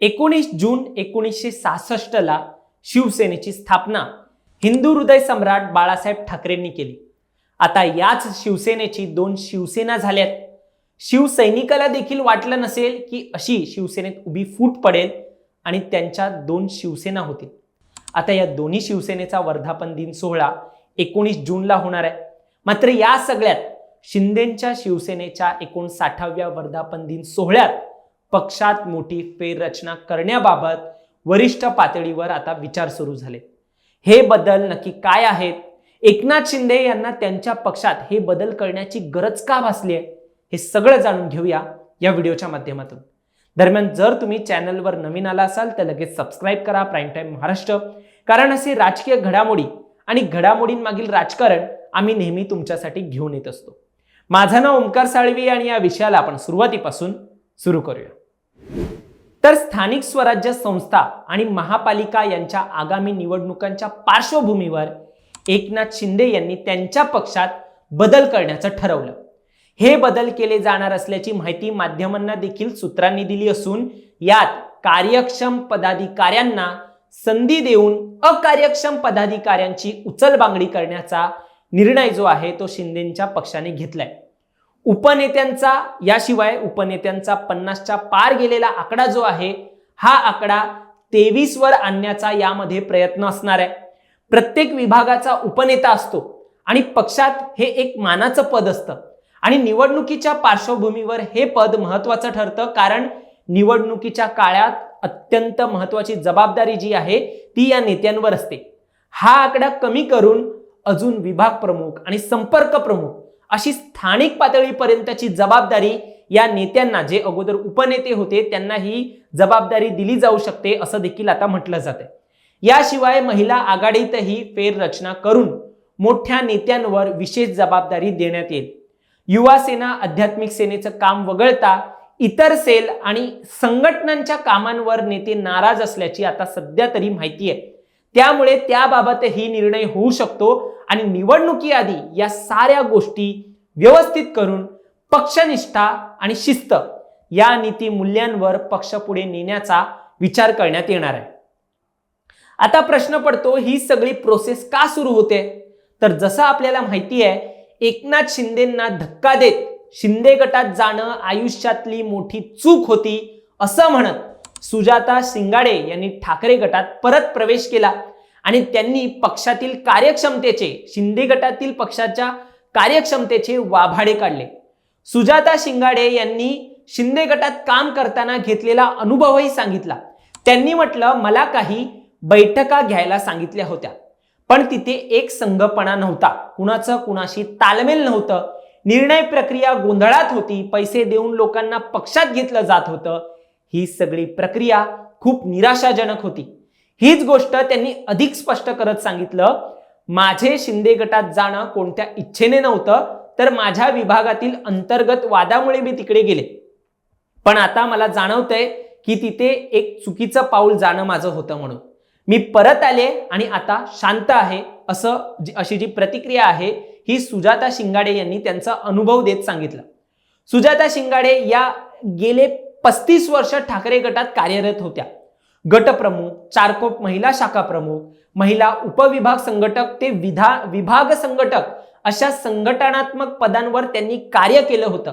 एकोणीस जून एकोणीसशे सहासष्टला शिवसेनेची स्थापना. हिंदू हृदय सम्राट बाळासाहेब ठाकरेंनी केली. आता याच शिवसेनेची दोन शिवसेना झाल्यात. शिवसैनिकाला देखील वाटलं नसेल की अशी शिवसेनेत उभी फूट पडेल आणि त्यांच्या दोन शिवसेना होतील. आता या दोन्ही शिवसेनेचा वर्धापन दिन सोहळा एकोणीस जूनला होणार आहे. मात्र या सगळ्यात शिंदेच्या शिवसेनेच्या एकोणसाठाव्या वर्धापन दिन सोहळ्यात पक्षात मोठी फेररचना करण्याबाबत वरिष्ठ पातळीवर आता विचार सुरू झाले. हे बदल नक्की काय आहेत? एकनाथ शिंदे यांना त्यांच्या पक्षात हे बदल करण्याची गरज का भासली आहे हे सगळं जाणून घेऊया या व्हिडिओच्या माध्यमातून. दरम्यान जर तुम्ही चॅनलवर नवीन आला असाल तर लगेच सबस्क्राईब करा प्राईम टाईम महाराष्ट्र. कारण असे राजकीय घडामोडी आणि घडामोडींमागील राजकारण आम्ही नेहमी तुमच्यासाठी घेऊन येत असतो. माझं नाव ओंकार साळवी आणि या विषयाला आपण सुरुवातीपासून सुरू करूया. तर स्थानिक स्वराज्य संस्था आणि महापालिका यांच्या आगामी निवडणुकांच्या पार्श्वभूमीवर एकनाथ शिंदे यांनी त्यांच्या पक्षात बदल करण्याचं ठरवलं. हे बदल केले जाणार असल्याची माहिती माध्यमांना देखील सूत्रांनी दिली असून यात कार्यक्षम पदाधिकाऱ्यांना संधी देऊन अकार्यक्षम पदाधिकाऱ्यांची उचलबांगडी करण्याचा निर्णय जो आहे तो शिंदेच्या पक्षाने घेतलाय. उपनेत्यांचा याशिवाय उपनेत्यांचा पन्नासच्या पार गेलेला आकडा जो आहे हा आकडा तेवीस वर आणण्याचा यामध्ये प्रयत्न असणार आहे. प्रत्येक विभागाचा उपनेता असतो आणि पक्षात हे एक मानाचं पद असतं. आणि निवडणुकीच्या पार्श्वभूमीवर हे पद महत्वाचं ठरतं कारण निवडणुकीच्या काळात अत्यंत महत्वाची जबाबदारी जी आहे ती या नेत्यांवर असते. हा आकडा कमी करून अजून विभाग प्रमुख आणि संपर्क प्रमुख अशी स्थानिक पातळीपर्यंतची जबाबदारी या नेत्यांना जे अगोदर उपनेते होते त्यांना ही जबाबदारी दिली जाऊ शकते असं देखील आता म्हटलं जाते याशिवाय महिला आघाडीतही फेररचना करून मोठ्या नेत्यांवर विशेष जबाबदारी देण्यात येईल. युवा सेना आध्यात्मिक सेनेचं काम वगळता इतर सेल आणि संघटनांच्या कामांवर नेते नाराज असल्याची आता सध्या तरी माहिती आहे. त्यामुळे त्याबाबतही निर्णय होऊ शकतो. आणि निवडणुकीआधी या साऱ्या गोष्टी व्यवस्थित करून पक्षनिष्ठा आणि शिस्त या नीती मूल्यांवर पक्ष पुढे नेण्याचा विचार करण्यात येणार आहे. आता प्रश्न पडतो ही सगळी प्रोसेस का सुरू होते? तर जसं आपल्याला माहिती आहे एकनाथ शिंदेंना धक्का देत शिंदे गटात जाणं आयुष्यातली मोठी चूक होती असं म्हणत सुजाता शिंगाडे यांनी ठाकरे गटात परत प्रवेश केला. आणि त्यांनी पक्षातील कार्यक्षमतेचे शिंदे गटातील पक्षाच्या कार्यक्षमतेचे वाभाडे काढले. सुजाता शिंगाडे यांनी शिंदे गटात काम करताना घेतलेला अनुभवही सांगितला. त्यांनी म्हटलं मला काही बैठका घ्यायला सांगितल्या होत्या. पण तिथे एक संघपणा नव्हता. कुणाचं कुणाशी तालमेल नव्हतं. निर्णय प्रक्रिया गोंधळात होती. पैसे देऊन लोकांना पक्षात घेतलं जात होतं. ही सगळी प्रक्रिया खूप निराशाजनक होती. हीच गोष्ट त्यांनी अधिक स्पष्ट करत सांगितलं माझे शिंदे गटात जाणं कोणत्या इच्छेने नव्हतं तर माझ्या विभागातील अंतर्गत वादामुळे मी तिकडे गेले. पण आता मला जाणवतंय की तिथे एक चुकीचं पाऊल जाणं माझं होतं म्हणून. मी परत आले आणि आता शांत आहे असं अशी जी प्रतिक्रिया आहे ही सुजाता शिंगाडे यांनी त्यांचा अनुभव देत सांगितलं. सुजाता शिंगाडे या गेले पस्तीस वर्ष ठाकरे गटात कार्यरत होत्या. गटप्रमुख चारकोप महिला शाखा प्रमुख महिला उपविभाग संघटक ते विधा विभाग संघटक अशा संघटनात्मक पदांवर त्यांनी कार्य केलं होतं.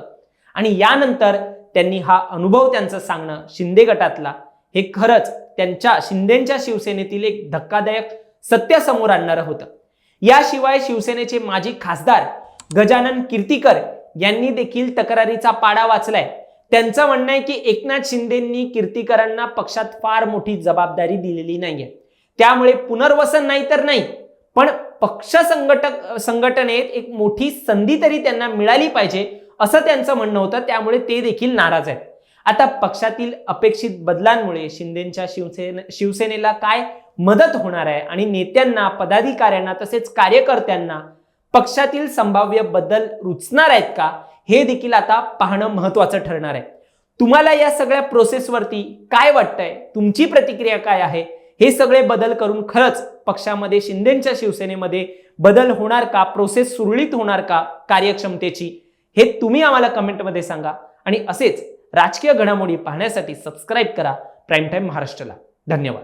आणि यानंतर त्यांनी हा अनुभव त्यांचं सांगणं शिंदे गटातला हे खरंच त्यांच्या शिंदेच्या शिवसेनेतील एक धक्कादायक सत्य समोर आणणारं होतं. याशिवाय शिवसेनेचे माजी खासदार गजानन कीर्तीकर यांनी देखील तक्रारीचा पाडा वाचलाय. त्यांचं म्हणणं आहे की एकनाथ शिंदेंनी कीर्तिकरांना पक्षात फार मोठी जबाबदारी दिलेली नाहीये. त्यामुळे पुनर्वसन नाही तर नाही पण पक्ष संघटक संघटनेत एक मोठी संधी तरी त्यांना मिळाली पाहिजे असं त्यांचं म्हणणं होतं. त्यामुळे ते देखील नाराज आहेत. आता पक्षातील अपेक्षित बदलांमुळे शिंदेच्या शिवसेने शिवसेनेला काय मदत होणार आहे आणि नेत्यांना पदाधिकाऱ्यांना तसेच कार्यकर्त्यांना पक्षातील संभाव्य बदल रुचणार आहेत का? हे देखील आता पाहणं महत्वाचं ठरणार आहे. तुम्हाला या सगळ्या प्रोसेसवरती काय वाटतंय? तुमची प्रतिक्रिया काय आहे? हे सगळे बदल करून खरंच पक्षामध्ये शिंदेच्या शिवसेनेमध्ये बदल होणार का? प्रोसेस सुरळीत होणार का? कार्यक्षमतेची? हे तुम्ही आम्हाला कमेंटमध्ये सांगा. आणि असेच राजकीय घडामोडी पाहण्यासाठी सबस्क्राईब करा. प्राईम टाईम महाराष्ट्राला धन्यवाद.